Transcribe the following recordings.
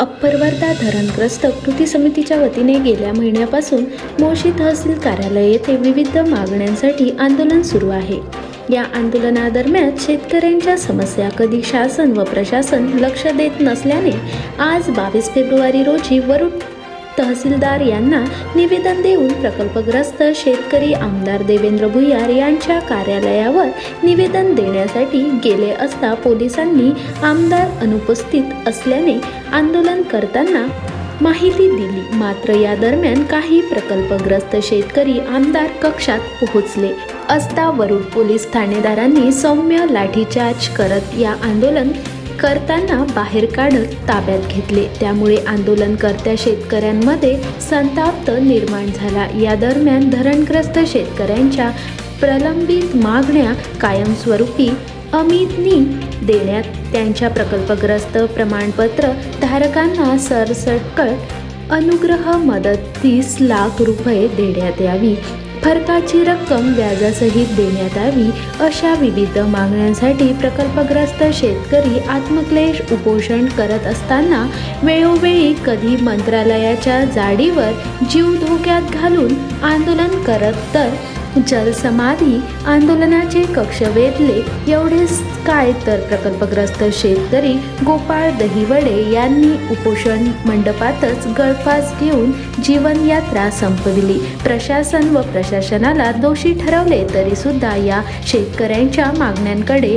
Upper Wardha धरणग्रस्त कृती समितीच्या वतीने गेल्या महिन्यापासून मोशी तहसील कार्यालय येथे विविध मागण्यांसाठी आंदोलन सुरू आहे. या आंदोलनादरम्यान शेतकऱ्यांच्या समस्या कधी शासन व प्रशासन लक्ष देत नसल्याने आज बावीस फेब्रुवारी रोजी वरुड तहसीलदार यांना निवेदन देऊन प्रकल्पग्रस्त शेतकरी आमदार देवेंद्र भुयार यांच्या कार्यालयावर निवेदन देण्यासाठी गेले असता पोलिसांनी आमदार अनुपस्थित असल्याने आंदोलन करताना माहिती दिली. मात्र या दरम्यान काही प्रकल्पग्रस्त शेतकरी आमदार कक्षात पोहोचले असता वरुड पोलीस ठाणेदारांनी सौम्य लाठीचार्ज करत या आंदोलन करताना बाहेर काढत ताब्यात घेतले. त्यामुळे आंदोलनकर्त्या शेतकऱ्यांमध्ये संताप निर्माण झाला. या दरम्यान धरणग्रस्त शेतकऱ्यांच्या प्रलंबित मागण्या कायमस्वरूपी अमितनी देण्यात त्यांच्या प्रकल्पग्रस्त प्रमाणपत्र धारकांना सरसकट अनुग्रह मदत तीस लाख रुपये देण्यात यावी. फरकाची रक्कम व्याजासहित देण्यात यावी अशा विविध मागण्यांसाठी प्रकल्पग्रस्त शेतकरी आत्मक्लेश उपोषण करत असताना वेळोवेळी कधी मंत्रालयाच्या जाडीवर जीव धोक्यात घालून आंदोलन करत तर जलसमाधी आंदोलनाचे कक्ष वेधले. एवढेच काय तर प्रकल्पग्रस्त शेतकरी गोपाळ दहिवडे यांनी उपोषण मंडपातच गळफास घेऊन जीवनयात्रा संपविली. प्रशासन व प्रशासनाला दोषी ठरवले तरी सुद्धा या शेतकऱ्यांच्या मागण्यांकडे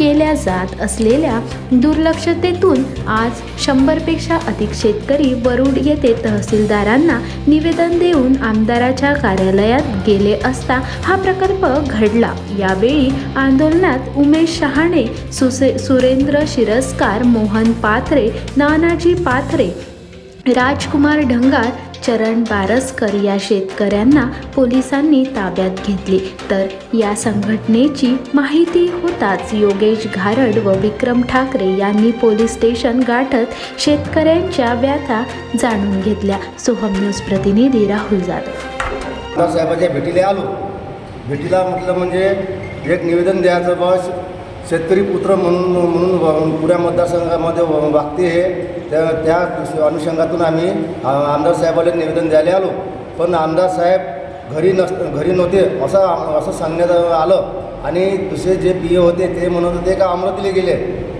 केल्या जात असलेल्या दुर्लक्षतेतून आज शंभरपेक्षा अधिक शेतकरी वरुड येथे तहसीलदारांना निवेदन देऊन आमदाराच्या कार्यालयात गेले असता हा प्रकल्प घडला. यावेळी आंदोलनात उमेश शहाणे सुसे सुरेंद्र शिरस्कार मोहन पाथरे नानाजी पाथरे राजकुमार ढंगार चरण बारसकर या शेतकऱ्यांना पोलिसांनी ताब्यात घेतले. तर या संघटनेची माहिती होताच योगेश घारड व विक्रम ठाकरे यांनी पोलीस स्टेशन गाठत शेतकऱ्यांच्या व्यथा जाणून घेतल्या. सोहम न्यूज प्रतिनिधी राहुल जाधव. साहेबांच्या भेटीला आलो. भेटीला म्हटलं म्हणजे एक निवेदन द्यायचं बस शेतकरी पुत्र म्हणून म्हणून पुण्या मतदारसंघामध्ये वागते हे. त्या त्या अनुषंगातून आम्ही आमदार साहेबाला निवेदन द्यायला आलो. पण आमदार साहेब घरी नस घरी नव्हते असं असं सांगण्यात आलं. आणि दुसरे जे पी ए होते ते म्हणत होते का अमरावतीला गेले?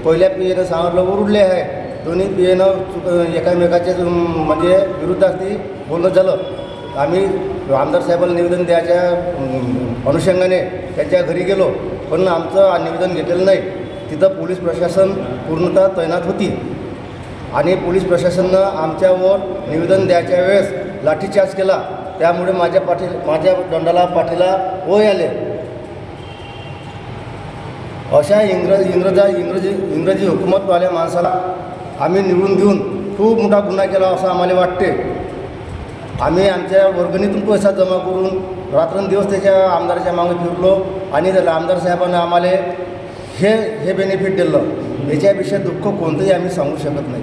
पहिल्या पी एनं सांगितलं उरुडले आहे. दोन्ही पी एनं चुक एकामेकाचे म्हणजे विरुद्धात ती बोलणं झालं. आम्ही आमदार साहेबाला निवेदन द्यायच्या अनुषंगाने त्यांच्या घरी गेलो. पण आमचं निवेदन घेतलेलं नाही. तिथं पोलीस प्रशासन पूर्णतः तैनात होती. आणि पोलीस प्रशासनानं आमच्यावर निवेदन द्यायच्या वेळेस लाठीचार्ज केला. त्यामुळे माझ्या पाठी माझ्या दंडाला पाठीला ओय आले. अशा इंग्रज इंग्रजा इंग्रजी इंग्रजी हुकूमतवाल्या माणसाला आम्ही निवडून देऊन खूप मोठा गुन्हा केला असं आम्हाला वाटते. आम्ही आमच्या वर्गणीतून पैसा जमा करून रात्रंदिवस त्याच्या आमदाराच्या मागे फिरलो आणि त्याला आमदार साहेबांना आम्हाला हे हे बेनिफिट दिलं. याच्याविषयी दुःख कोणतंही आम्ही सांगू शकत नाही.